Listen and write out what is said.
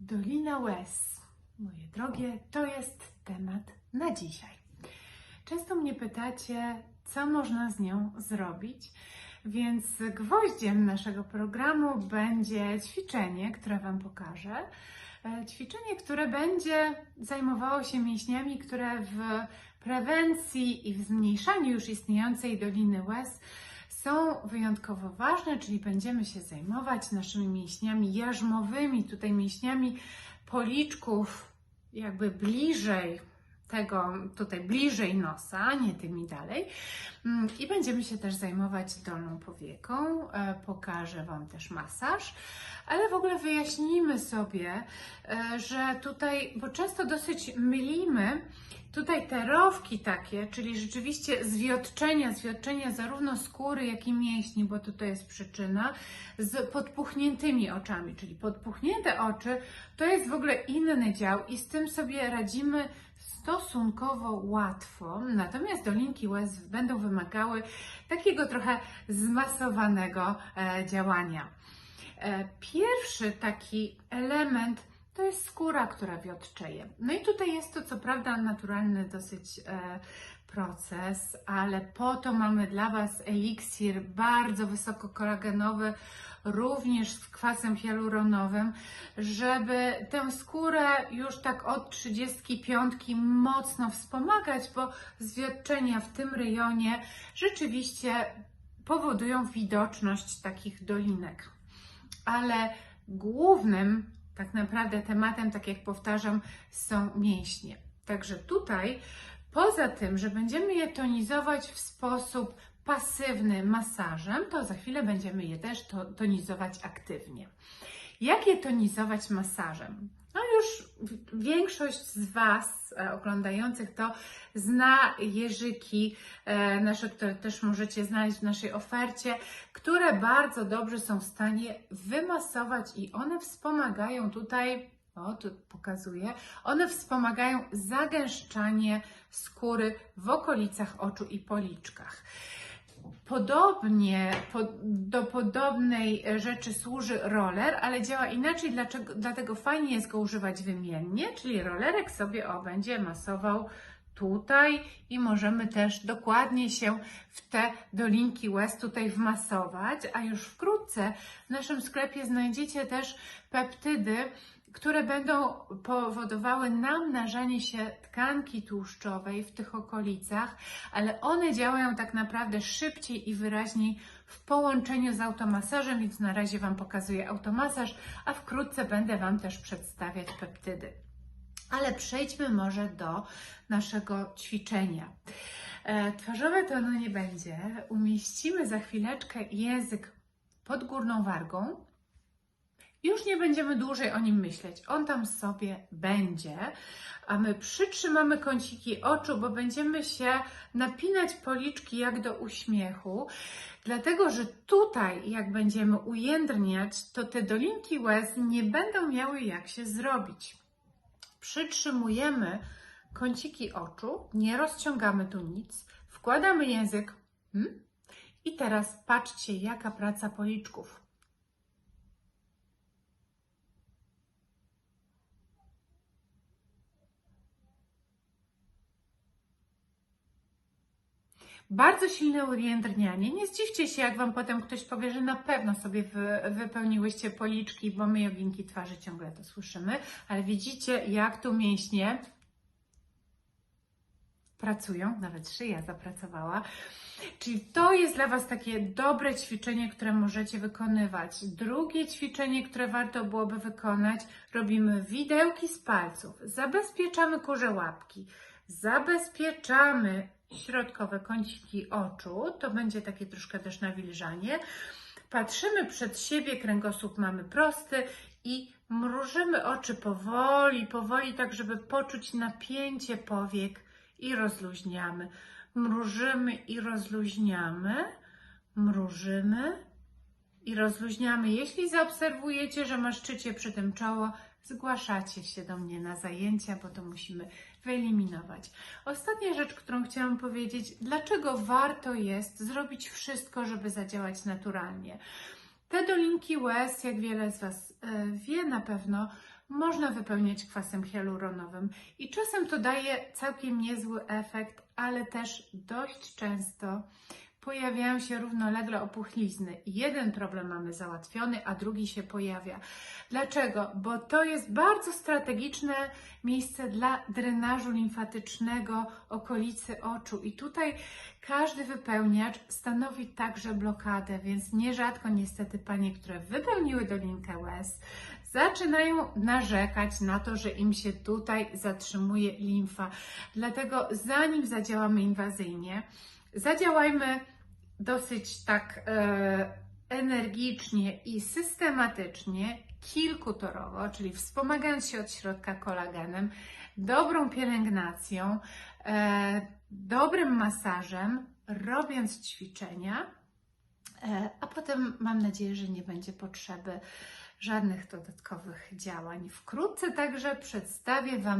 Dolina Łez. Moje drogie, to jest temat na dzisiaj. Często mnie pytacie, co można z nią zrobić, więc gwoździem naszego programu będzie ćwiczenie, które Wam pokażę. E, Ćwiczenie, które będzie zajmowało się mięśniami, które w prewencji i w zmniejszaniu już istniejącej doliny łez są wyjątkowo ważne, czyli będziemy się zajmować naszymi mięśniami jarzmowymi, tutaj mięśniami policzków, jakby bliżej tego, tutaj bliżej nosa, nie tymi dalej. Mm, I będziemy się też zajmować dolną powieką. E, Pokażę Wam też masaż, ale w ogóle wyjaśnimy sobie, e, że tutaj, bo często dosyć mylimy tutaj te rowki takie, czyli rzeczywiście zwiotczenia, zwiotczenia zarówno skóry, jak i mięśni, bo to jest przyczyna, z podpuchniętymi oczami, czyli podpuchnięte oczy to jest w ogóle inny dział i z tym sobie radzimy stosunkowo łatwo, natomiast dolinki łez będą wymagały takiego trochę zmasowanego e, działania. E, Pierwszy taki element to jest skóra, która wiotczeje. No i tutaj jest to co prawda naturalny dosyć e, proces, ale po to mamy dla Was eliksir bardzo wysoko kolagenowy, również z kwasem hialuronowym, żeby tę skórę już tak od 35 mocno wspomagać, bo zwiotczenia w tym rejonie rzeczywiście powodują widoczność takich dolinek. Ale głównym tak naprawdę tematem, tak jak powtarzam, są mięśnie. Także tutaj, poza tym, że będziemy je tonizować w sposób pasywny masażem, to za chwilę będziemy je też to, tonizować aktywnie. Jak je tonizować masażem? Już większość z Was e, oglądających to zna jeżyki e, nasze, które też możecie znaleźć w naszej ofercie, które bardzo dobrze są w stanie wymasować i one wspomagają tutaj, o tu pokazuję, one wspomagają zagęszczanie skóry w okolicach oczu i policzkach. Podobnie po, do podobnej rzeczy służy roller, ale działa inaczej, dlaczego, dlatego fajnie jest go używać wymiennie, czyli rollerek sobie o, będzie masował tutaj i możemy też dokładnie się w te dolinki łez tutaj wmasować, a już wkrótce w naszym sklepie znajdziecie też peptydy, które będą powodowały namnażanie się tkanki tłuszczowej w tych okolicach, ale one działają tak naprawdę szybciej i wyraźniej w połączeniu z automasażem, więc na razie Wam pokazuję automasaż, a wkrótce będę Wam też przedstawiać peptydy. Ale przejdźmy może do naszego ćwiczenia. E, Twarzowe to ono nie będzie. Umieścimy za chwileczkę język pod górną wargą. Już nie będziemy dłużej o nim myśleć. On tam sobie będzie, a my przytrzymamy kąciki oczu, bo będziemy się napinać policzki jak do uśmiechu. Dlatego, że tutaj, jak będziemy ujędrniać, to te dolinki łez nie będą miały jak się zrobić. Przytrzymujemy kąciki oczu, nie rozciągamy tu nic, wkładamy język hmm? i teraz patrzcie, jaka praca policzków. Bardzo silne ujędrnianie. Nie zdziwcie się, jak Wam potem ktoś powie, że na pewno sobie wy, wypełniłyście policzki, bo my joginki twarzy ciągle to słyszymy, ale widzicie, jak tu mięśnie pracują, nawet szyja zapracowała. Czyli to jest dla Was takie dobre ćwiczenie, które możecie wykonywać. Drugie ćwiczenie, które warto byłoby wykonać, robimy widełki z palców, zabezpieczamy kurze łapki, zabezpieczamy środkowe kąciki oczu, to będzie takie troszkę też nawilżanie. Patrzymy przed siebie, kręgosłup mamy prosty i mrużymy oczy powoli, powoli, tak żeby poczuć napięcie powiek i rozluźniamy. Mrużymy i rozluźniamy, mrużymy i rozluźniamy. Jeśli zaobserwujecie, że maszczycie przy tym czoło, zgłaszacie się do mnie na zajęcia, bo to musimy wyeliminować. Ostatnia rzecz, którą chciałam powiedzieć, dlaczego warto jest zrobić wszystko, żeby zadziałać naturalnie. Te dolinki łez, jak wiele z Was e, wie na pewno, można wypełniać kwasem hialuronowym i czasem to daje całkiem niezły efekt, ale też dość często pojawiają się równolegle opuchlizny. Jeden problem mamy załatwiony, a drugi się pojawia. Dlaczego? Bo to jest bardzo strategiczne miejsce dla drenażu limfatycznego okolicy oczu i tutaj każdy wypełniacz stanowi także blokadę, więc nierzadko niestety panie, które wypełniły dolinkę łez, zaczynają narzekać na to, że im się tutaj zatrzymuje limfa. Dlatego zanim zadziałamy inwazyjnie, zadziałajmy dosyć tak e, energicznie i systematycznie, kilkutorowo, czyli wspomagając się od środka kolagenem, dobrą pielęgnacją, e, dobrym masażem, robiąc ćwiczenia, e, a potem mam nadzieję, że nie będzie potrzeby żadnych dodatkowych działań. Wkrótce także przedstawię Wam